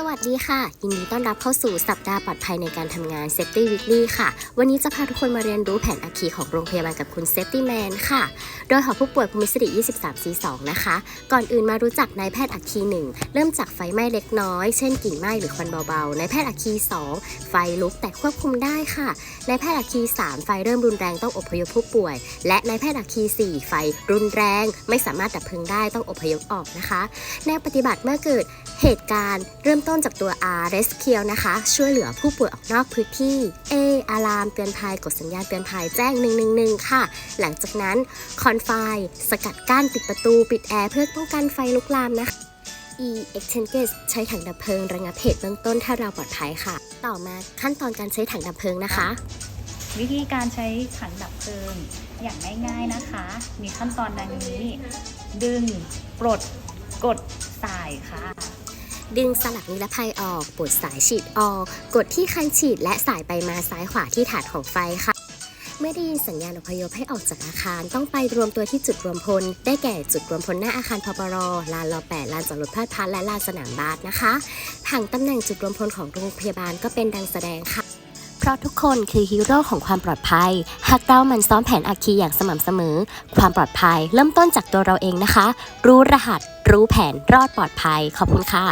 สวัสดีค่ะ ยินดีต้อนรับเข้าสู่สัปดาห์ปลอดภัยในการทำงาน Safety Weekly ค่ะ วันนี้จะพาทุกคนมาเรียนรู้แผนอาคีของโรงพยาบาลกับคุณ Safety Man ค่ะ โดยหอผู้ป่วยภูมิสิริ23 c 2 นะคะ ก่อนอื่นมารู้จักนายแพทย์อาคี 1 เริ่มจากไฟไหม้เล็กน้อย เช่นกลิ่นไหม้หรือควันเบาๆ นายแพทย์อาคี 2 ไฟลุกแต่ควบคุมได้ค่ะ นายแพทย์อาคี 3 ไฟเริ่มรุนแรงต้องอพยพผู้ป่วย และนายแพทย์อาคี 4 ไฟรุนแรง ไม่สามารถดับเพลิงได้ต้องอพยพออกนะคะ แนวปฏิบัติเมื่อเกิดเหตุการณ์เริ่มต้นจากตัว R Rescue นะคะ ช่วยเหลือผู้ป่วยออกนอกพื้นที่ A อะลามเตือนภัยกดสัญญาณเตือนภัยแจ้ง 111 ค่ะ หลังจากนั้นคอนไฟสกัดกั้นปิดประตูปิดแอร์เพื่อป้องกันไฟลุกลามนะคะ E Extinguish ใช้ถังดับเพลิงระงับเหตุเบื้องต้นถ้าเราปลอดภัยค่ะ ต่อมาขั้นตอนการใช้ถังดับเพลิงนะคะ วิธีการใช้ถังดับเพลิงอย่างง่ายๆนะคะ มีขั้นตอนดังนี้ ดึง ปลด กดสายค่ะ ดึงสลักนิรภัยออก ปลดสายฉีดออก กดที่คันฉีดและสายไปมาซ้ายขวาที่ถาดของไฟค่ะ เมื่อได้ยินสัญญาณอพยพให้ออกจากอาคาร ต้องไปรวมตัวที่จุดรวมพล ได้แก่จุดรวมพลหน้าอาคารพปรลานรอแปดลานจอดรถพลาดพัดและลานสนามบาสนะคะผังตำแหน่งจุดรวมพลของโรงพยาบาลก็เป็นดังแสดงค่ะเพราะทุกคนคือฮีโร่ของความปลอดภัย หากเราหมันซ้อมแผนอาคีอย่างสม่ำเสมอ ความปลอดภัยเริ่มต้นจากตัวเราเองนะคะ รู้รหัส รู้แผนรอดปลอดภัย ขอบคุณค่ะ